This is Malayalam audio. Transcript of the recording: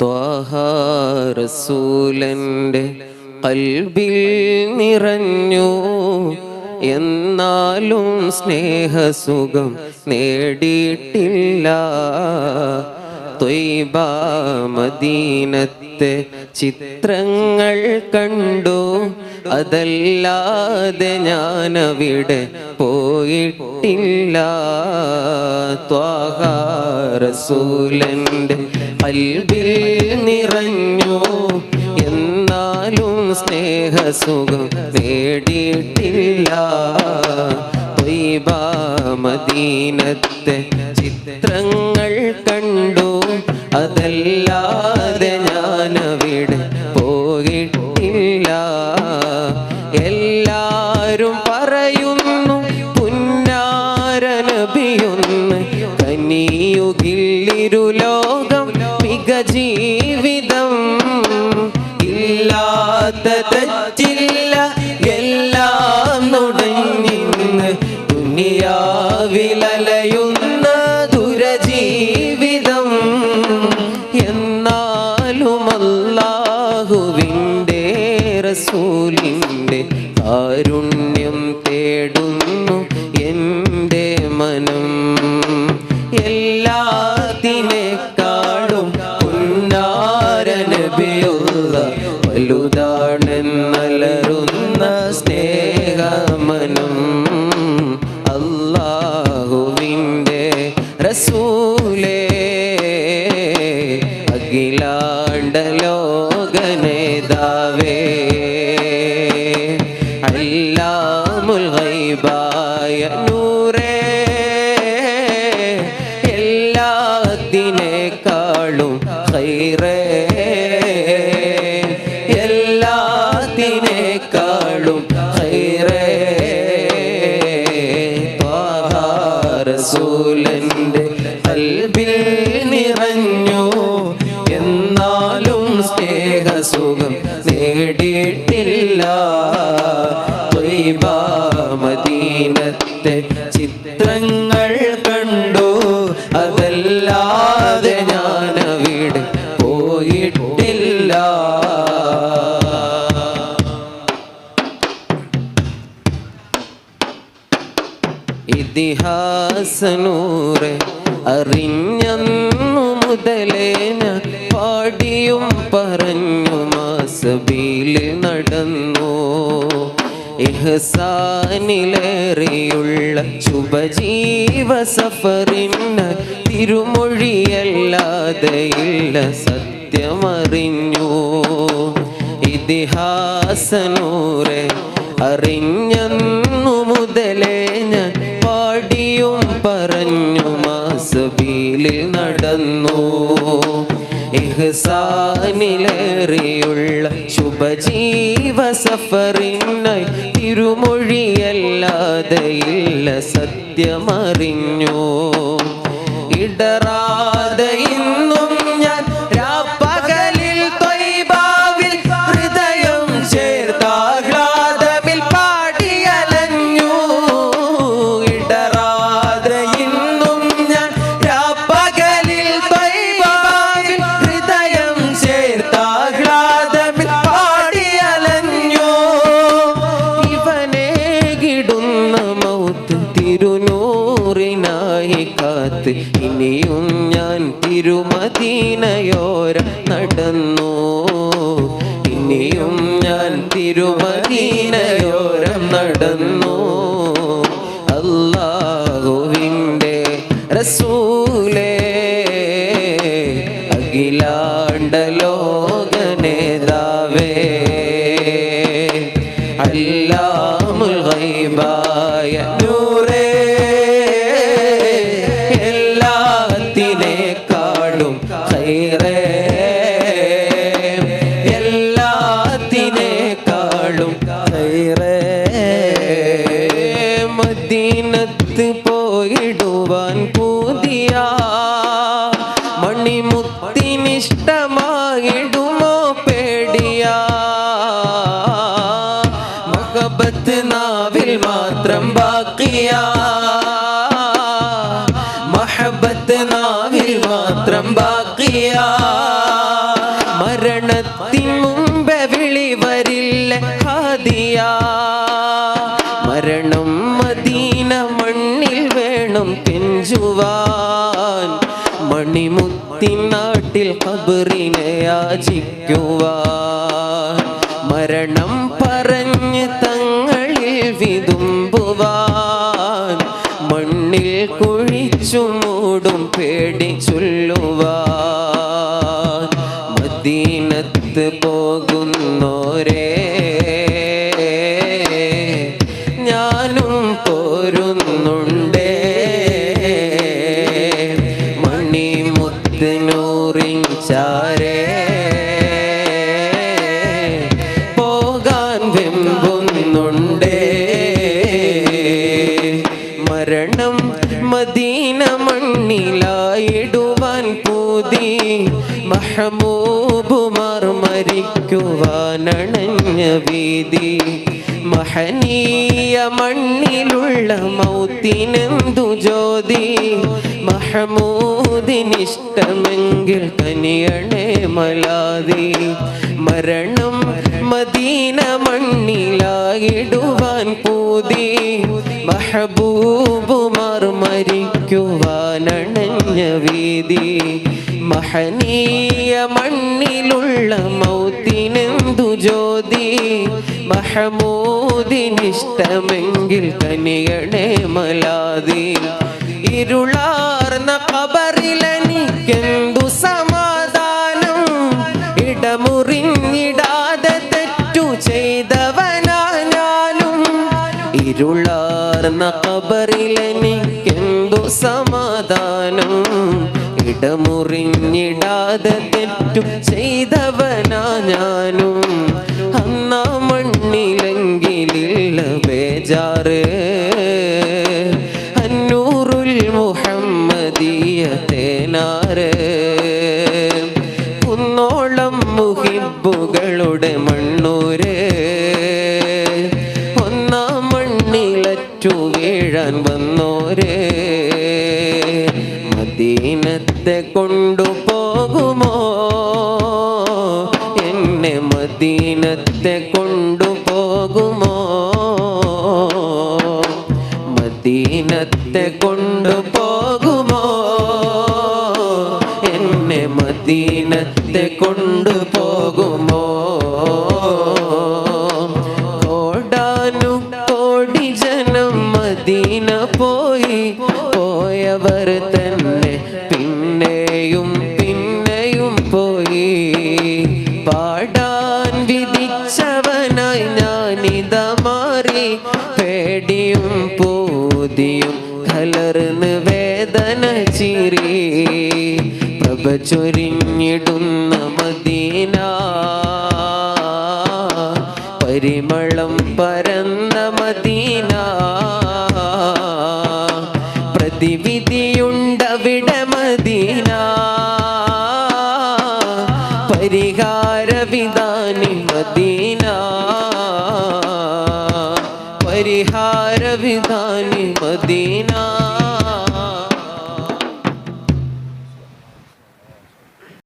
ത്വാഹാറസൂലന്റെ കൽബിൽ നിറഞ്ഞു. എന്നാലും സ്നേഹസുഖം നേടിയിട്ടില്ല. ത്വയ്ബ മദീനത്തെ ചിത്രങ്ങൾ കണ്ടു. അതല്ലാതെ ഞാനവിടെ പോയിട്ടില്ല. ത്വാഹാറസൂലന്റെ കൽബിൽ നിറഞ്ഞു. എന്നാലും സ്നേഹസുഖം നേടിയിട്ടില്ല. മദീനത്തെ ചിത്രങ്ങൾ കണ്ടു. അതല്ലാതെ ജീവിതം ഇല്ലാത്ത തെറ്റില്ല എല്ലാം നുടഞ്ഞിന്ന് ദുനിയാവിലലയുന്ന ദുരജീവിതം എന്നാലും അല്ലാഹുവിന്റെ റസൂലിന്റെ കാരുണ്യം തേടുന്നു എന്റെ മനം. എല്ലാത്തിനേക്കാളും വലുതാണെന്നലറുന്ന സ്നേഹമനം അല്ലാഹുവിന്റെ റസൂലേ അഖിലാണ്ട ലോകനേതാവേ അല്ലാമുൽ ഗൈബായ മദീനത്തെ ചിത്രങ്ങൾ കണ്ടു. അതല്ലാതെ ഞാൻ വീട് പോയിട്ടില്ല. ഇതിഹാസനൂറ് മുതലേ ഞാൻ പാടിയും പറഞ്ഞു മാസബിയിൽ നടന്നു. ഇഹസാനിലേറിയുള്ള ശുഭജീവ സഫറിന് തിരുമൊഴിയല്ലാതെ ഇല്ല സത്യമറിഞ്ഞു. ഇതിഹാസനൂറെ അറിഞ്ഞു മുതലേ ഞാൻ പാടിയും പറഞ്ഞു മാസബീലിൽ നടന്നു. ഇഹ്സാനിലേറിയുള്ള ശുഭജീവ സഫറിനായി തിരുമൊഴിയല്ലാതെ ഇല്ല സത്യമറിഞ്ഞു. ഇടറാതെ തിരുമദീനയോരം നടന്നു. അല്ലാഹുവിന്റെ റസൂലേ അഖിലാണ്ട ലോകനേതാവേ. അല്ലാമുൽ മാത്രം ബാക്കിയ. മഹബത്ത് നാവിൽ മാത്രം ബാക്കിയ. മരണത്തിൻ മുമ്പ് വിളി വരില്ല ഹാദിയാ മരണം മദീന മണ്ണിൽ വേണം കെഞ്ചുവാൻ. മണിമുത്തി നാട്ടിൽ കബറിനെ യാചിക്കുവാൻ. മരണം മൂടും പേടി ചൊല്ലുവാൻ മദീനത്ത് പോകുന്നോരേ. പൂതി മഹമൂബുമാർ മരിക്കുവാനണഞ്ഞ വീതി. മഹനീയ മണ്ണിലുള്ള മൗത്തിനെന്തു ജ്യോതി? മഹമൂദിനിഷ്ടമെങ്കിൽ തനിയണേ മലാതി. മരണം മദീന മണ്ണിലായിടുവാൻ പൂതി. മഹബൂബുമാർ മരിക്കുവാനണഞ്ഞ വീതി. മഹനീയ മണ്ണിലുള്ള മൗത്തിനെന്തു ജ്യോതി? മഹമൂദിനിഷ്ടമെങ്കിൽ കനിയണേ മലാതി ഇരുളാർന്ന കബറിലെനിക്കെന്തു സമാധാനം? ഇടമുറിഞ്ഞിടാതെ തെറ്റു ചെയ്തവനാ ഞാനും ഇരുളാർന്ന കബറിലെനിക്കെന്തു സമാധാനം? ഇടമുറിഞ്ഞിടാതെ തെറ്റു ചെയ്തവനാ ഞാനും. അന്നാ മണ്ണിലെങ്കിലില്ല ബേജാറ്. അന്നൂറുൽ മുഹമ്മദീയ തേനാറ്. കുന്നോളം മുഹിബുകളുടെ മണ്ണൂര്. ഒന്നാം മണ്ണിലറ്റു വീഴാൻ വന്നോര്. മദീനത്തെ കൊണ്ടുപോകുമോ? എന്നെ മദീനത്തെ കൊണ്ടുപോകുമോ? മദീനത്തെ കൊണ്ടുപോകുമോ? എന്നെ മദീനത്തെ കൊണ്ടുപോകുമോ? കോടാനു കോടി ജനം മദീന പോയി. പോയവർ തന്നെ ചിരി പ്രഭ ചൊരിഞ്ഞിടുന്ന മദീന.